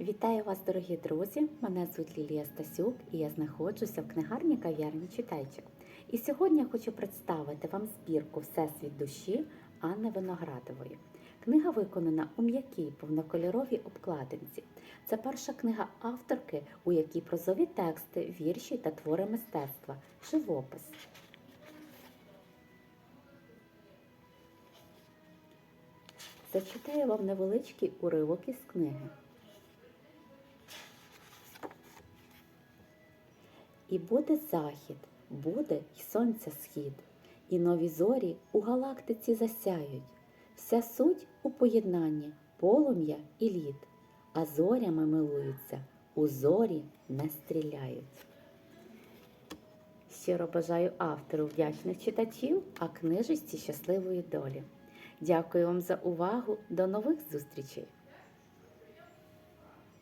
Вітаю вас, дорогі друзі! Мене звуть Лілія Стасюк і я знаходжуся в книгарні кав'ярні Читайчик. І сьогодні я хочу представити вам збірку Всесвіт душі Анни Виноградової. Книга виконана у м'якій повнокольоровій обкладинці. Це перша книга авторки, у якій прозові тексти, вірші та твори мистецтва, живопис. Зачитаю вам невеличкий уривок із книги. І буде захід, буде й сонця схід, і нові зорі у галактиці засяють. Вся суть у поєднанні полум'я і лід, а зорями милуються, у зорі не стріляють. Щиро бажаю автору вдячних читачів, а книжечці щасливої долі. Дякую вам за увагу. До нових зустрічей!